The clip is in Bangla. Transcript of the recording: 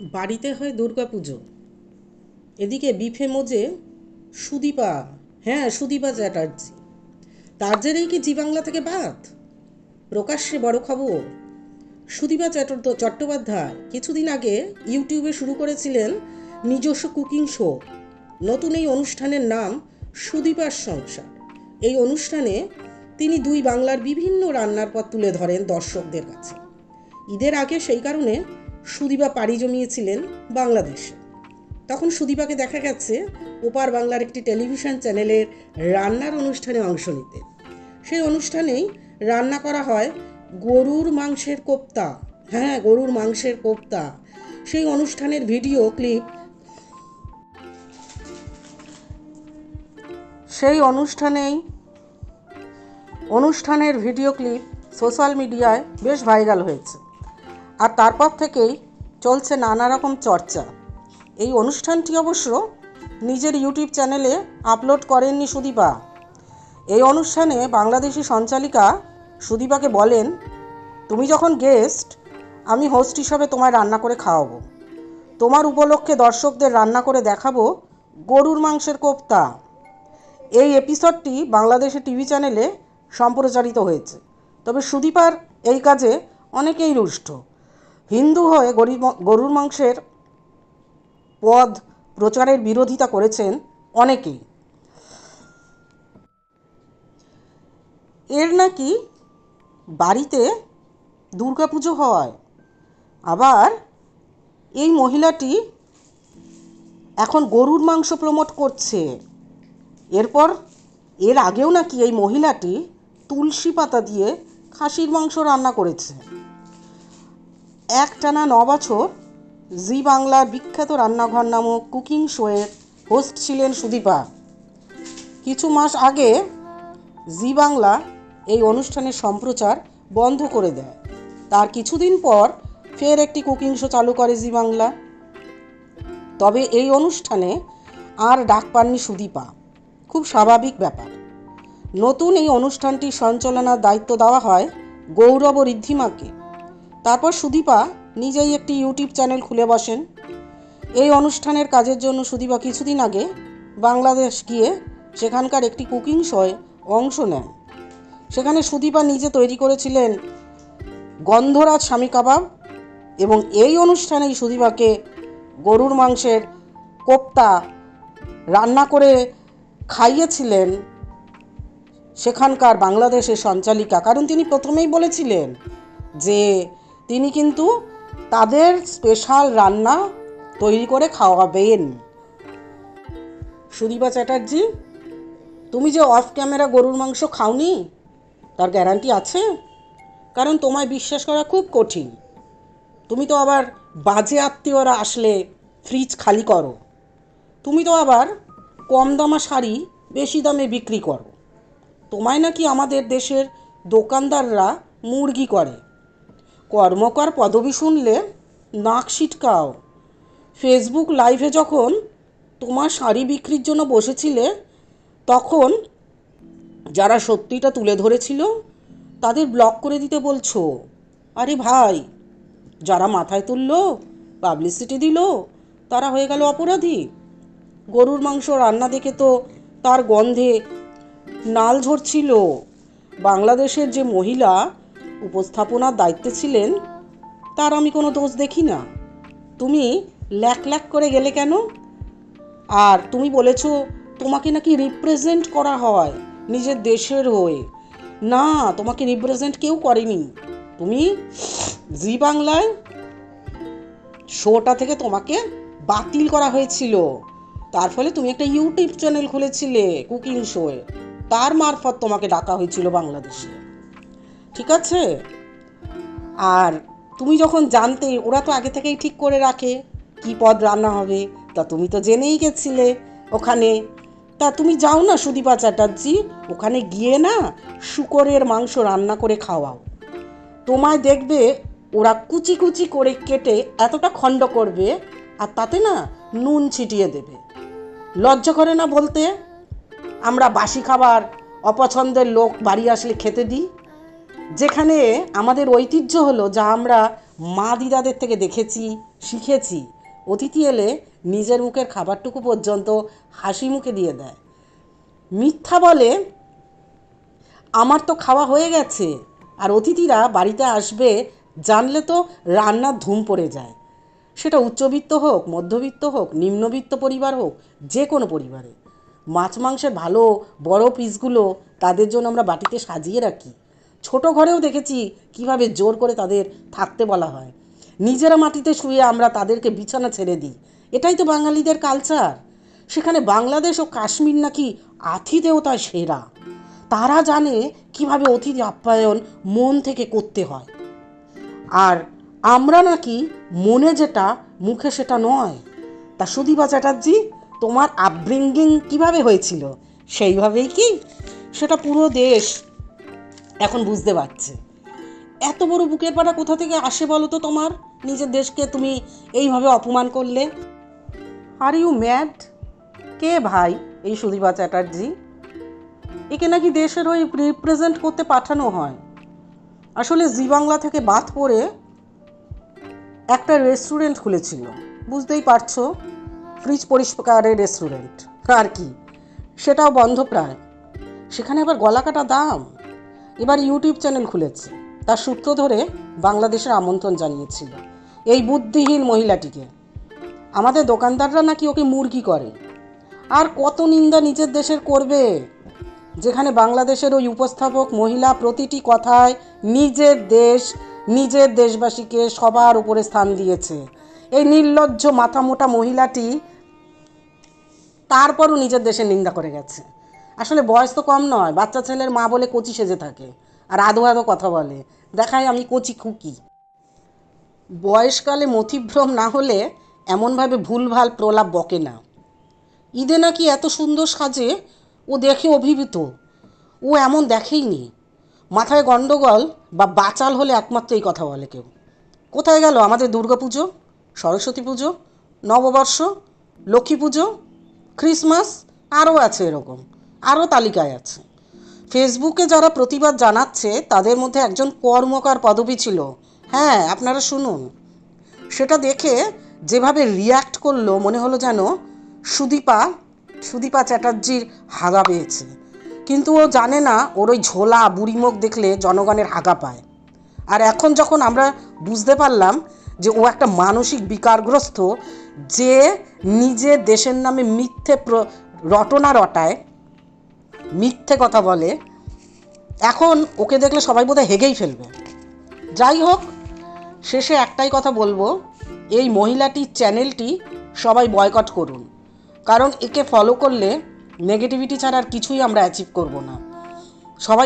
বাড়িতে হয় দুর্গা পুজো। এদিকে বিফে মোজে সুদীপা হ্যাঁ সুদীপা চ্যাটার্জি। তার জেরেই কি জি বাংলা থেকে বাদ? প্রকাশ্যে বড় খবর। সুদীপা চট্ট চট্টোপাধ্যায় কিছুদিন আগে ইউটিউবে শুরু করেছিলেন নিজস্ব কুকিং শো। নতুন এই অনুষ্ঠানের নাম সুদীপার সংসার। এই অনুষ্ঠানে তিনি দুই বাংলার বিভিন্ন রান্নার পথ তুলে ধরেন দর্শকদের কাছে। ঈদের আগে সেই কারণে সুদীপা পাড়ি জমিয়েছিলেন বাংলাদেশে। তখন সুদীপাকে দেখা গেছে ওপার বাংলার একটি টেলিভিশন চ্যানেলের রান্নার অনুষ্ঠানে অংশ নিতে। সেই অনুষ্ঠানেই রান্না করা হয় গরুর মাংসের কোপ্তা। হ্যাঁ গরুর মাংসের কোপ্তা। সেই অনুষ্ঠানের ভিডিও ক্লিপ। সেই অনুষ্ঠানেই, অনুষ্ঠানের ভিডিও ক্লিপ সোশ্যাল মিডিয়ায় বেশ ভাইরাল হয়েছে। আর তারপর থেকেই চলছে নানা রকম চর্চা। এই অনুষ্ঠানটি অবশ্য নিজের ইউটিউব চ্যানেলে আপলোড করেননি সুদীপা। এই অনুষ্ঠানে বাংলাদেশি সঞ্চালিকা সুদীপাকে বলেন, তুমি যখন গেস্ট, আমি হোস্ট হিসাবে তোমায় রান্না করে খাওয়াবো। তোমার উপলক্ষে দর্শকদের রান্না করে দেখাবো গরুর মাংসের কোপ্তা। এই এপিসোডটি বাংলাদেশের টিভি চ্যানেলে সম্প্রচারিত হয়েছে। তবে সুদীপার এই কাজে অনেকেই রুষ্ট। হিন্দু হয়ে গরিব গরুর মাংসের পদ প্রচারের বিরোধিতা করেছেন অনেকেই। এর নাকি বাড়িতে দুর্গাপুজো হয়। আবার এই মহিলাটি এখন গরুর মাংস প্রমোট করছে। এরপর এর আগেও নাকি এই মহিলাটি তুলসী পাতা দিয়ে খাসির মাংস রান্না করেছে। একটানা ন বছর জি বাংলার বিখ্যাত রান্নাঘর নামক কুকিং শোয়ের হোস্ট ছিলেন সুদীপা। কিছু মাস আগে জি বাংলা এই অনুষ্ঠানের সম্প্রচার বন্ধ করে দেয়। তার কিছুদিন পর ফের একটি কুকিং শো চালু করে জি বাংলা। তবে এই অনুষ্ঠানে আর ডাক পাননি সুদীপা। খুব স্বাভাবিক ব্যাপার। নতুন এই অনুষ্ঠানটি সঞ্চালনার দায়িত্ব দেওয়া হয় গৌরব ও ঋদ্ধিমাকে। তারপর সুদীপা নিজেই একটি ইউটিউব চ্যানেল খুলে বসেন। এই অনুষ্ঠানের কাজের জন্য সুদীপা কিছুদিন আগে বাংলাদেশ গিয়ে সেখানকার একটি কুকিং শোয়ে অংশ নেন। সেখানে সুদীপা নিজে তৈরি করেছিলেন গন্ধরাজ স্বামী কাবাব এবং এই অনুষ্ঠানেই সুদীপাকে গরুর মাংসের কোপ্তা রান্না করে খাইয়েছিলেন সেখানকার বাংলাদেশের সঞ্চালিকা। কারণ তিনি প্রথমেই বলেছিলেন যে তিনি কিন্তু তাদের স্পেশাল রান্না তৈরি করে খাওয়াবেন। সুদীপা চ্যাটার্জি, তুমি যে অফ ক্যামেরা গরুর মাংস খাওনি, তার গ্যারান্টি আছে? কারণ তোমায় বিশ্বাস করা খুব কঠিন। তুমি তো আবার বাজে আত্মীয়রা আসলে ফ্রিজ খালি করো। তুমি তো আবার কম দামা শাড়ি বেশি দামে বিক্রি করো। তোমায় নাকি আমাদের দেশের দোকানদাররা মুরগি করে। কর্মকর পদবি শুনলে নাক ছিটকাও ফেসবুক লাইভে যখন তোমার শাড়ি বিক্রির জন্য বসেছিলে, তখন যারা সত্যিটা তুলে ধরেছিল, তাদের ব্লক করে দিতে বলছো। আরে ভাই, যারা মাথায় তুললো পাবলিসিটি দিল, তারা হয়ে গেল অপরাধী। গরুর মাংস রান্না দেখে তো তার গন্ধে নাল ঝরছিল। বাংলাদেশের যে মহিলা উপস্থাপনার দায়িত্বে ছিলেন, তার আমি কোনো দোষ দেখি না। তুমি ল্যাক ল্যাক করে গেলে কেন? আর তুমি বলেছ তোমাকে নাকি রিপ্রেজেন্ট করা হয় নিজের দেশের হয়ে। না, তোমাকে রিপ্রেজেন্ট কেউ করেনি। তুমি জি বাংলায় শোটা থেকে তোমাকে বাতিল করা হয়েছিল। তার ফলে তুমি একটা ইউটিউব চ্যানেল খুলেছিলে, কুকিং শোয়ে। তার মারফত তোমাকে ডাকা হয়েছিল বাংলাদেশে। ঠিক আছে? আর তুমি যখন জানতে, ওরা তো আগে থেকেই ঠিক করে রাখে কি পদ রান্না হবে, তা তুমি তো জেনেই গেছিলে ওখানে। তা তুমি যাও না সুদীপা চ্যাটার্জি, ওখানে গিয়ে না শুকরের মাংস রান্না করে খাওয়াও। তোমায় দেখবে ওরা কুচি কুচি করে কেটে এতটা খণ্ড করবে, আর তাতে না নুন ছিটিয়ে দেবে। লজ্জা করে না বলতে? আমরা বাসি খাবার, অপছন্দের লোক বাড়ি আসলে খেতে দিই। যেখানে আমাদের ঐতিহ্য হলো যা আমরা মা দিদাদের থেকে দেখেছি, শিখেছি। অতিথি এলে নিজের মুখের খাবারটুকু পর্যন্ত হাসি মুখে দিয়ে দেয়। মিথ্যা বলে, আমার তো খাওয়া হয়ে গেছে। আর অতিথিরা বাড়িতে আসবে জানলে তো রান্নার ধুম পড়ে যায়। সেটা উচ্চবিত্ত হোক, মধ্যবিত্ত হোক, নিম্নবিত্ত পরিবার হোক, যে কোনো পরিবারে। মাছ, মাংসের ভালো, বড় পিসগুলো তাদের জন্য আমরা বাটিতে সাজিয়ে রাখি। ছোট ঘরেও দেখেছি কীভাবে জোর করে তাদের থাকতে বলা হয়। নিজেরা মাটিতে শুয়ে আমরা তাদেরকে বিছানা ছেড়ে দিই। এটাই তো বাঙালিদের কালচার সেখানে বাংলাদেশ ও কাশ্মীর নাকি আতিথেয়তায় সেরা। তারা জানে কীভাবে অতিথি আপ্যায়ন মন থেকে করতে হয়। আর আমরা নাকি মনে যেটা, মুখে সেটা নয়। তা সুদীপা চ্যাটার্জি, তোমার আপব্রিঙ্গিং কীভাবে হয়েছিল? সেইভাবেই কি? সেটা পুরো দেশ এখন বুঝতে পারছে। এত বড় বুকের পাটা কোথা থেকে আসে বলো তো তোমার? নিজের দেশকে তুমি এইভাবে অপমান করলে? আর ইউ ম্যাড কে ভাই এই সুদীপা চ্যাটার্জি? একে নাকি দেশের হয়ে রিপ্রেজেন্ট করতে পাঠানো হয়। আসলে জি বাংলা থেকে বাদ পড়ে একটা রেস্টুরেন্ট খুলেছিল। বুঝতেই পারছ? ফ্রিজ পরিষ্কারের রেস্টুরেন্ট আর কি? সেটাও বন্ধ প্রায়। সেখানে আবার গলা কাটা দাম? এবার ইউটিউব চ্যানেল খুলেছে। তার সূত্র ধরে বাংলাদেশের আমন্ত্রণ জানিয়েছিল এই বুদ্ধিহীন মহিলাটিকে। আমাদের দোকানদাররা নাকি ওকে মুরগি করে। আর কত নিন্দা নিজের দেশের করবে? যেখানে বাংলাদেশের ওই উপস্থাপক মহিলা প্রতিটি কথায় নিজের দেশ, নিজের দেশবাসীকে সবার উপরে স্থান দিয়েছে। এই নির্লজ্জ মাথামোটা মহিলাটি তারপরও নিজের দেশের নিন্দা করে গেছে। আসলে বয়স তো কম নয়, বাচ্চা ছেলের মা বলে কচি সেজে থাকে। আর আধো আধো কথা বলে। দেখায় আমি কচি খুকি। বয়সকালে মতিভ্রম না হলে এমনভাবে ভুলভাল প্রলাপ বকে না। ঈদে নাকি এত সুন্দর সাজে ও দেখে অভিভূত। ও এমন দেখেইনি। মাথায় গণ্ডগোল বা বাচাল হলে একমাত্র এই কথা বলে কেউ। কোথায় গেল আমাদের দুর্গা পুজো, সরস্বতী পুজো, নববর্ষ, লক্ষ্মী পুজো, ক্রিসমাস? আরও আছে এরকম। আরও তালিকায় আছে। ফেসবুকে যারা প্রতিবাদ জানাচ্ছে, তাদের মধ্যে একজন কর্মকার পদবী ছিল। হ্যাঁ আপনারা শুনুন। সেটা দেখে যেভাবে রিয়্যাক্ট করল, মনে হলো যেন সুদীপা সুদীপা চ্যাটার্জির হাগা পেয়েছে। কিন্তু ও জানে না, ওর ওই ঝোলা বুড়িমুখ দেখলে জনগণের হাগা পায়। আর এখন যখন আমরা বুঝতে পারলাম যে ও একটা মানসিক বিকারগ্রস্ত, যে নিজে দেশের নামে মিথ্যে রটনা রটায় মিথ্যে কথা বলে, এখন ওকে দেখলে সবাই বোধহয় হেগেই ফেলবে। যাই হোক, শেষে একটাই কথা বলব, এই মহিলাটি চ্যানেলটি সবাই বয়কট করুন। কারণ একে ফলো করলে নেগেটিভিটি ছাড়া আর কিছুই আমরা অ্যাচিভ করব না। সবাই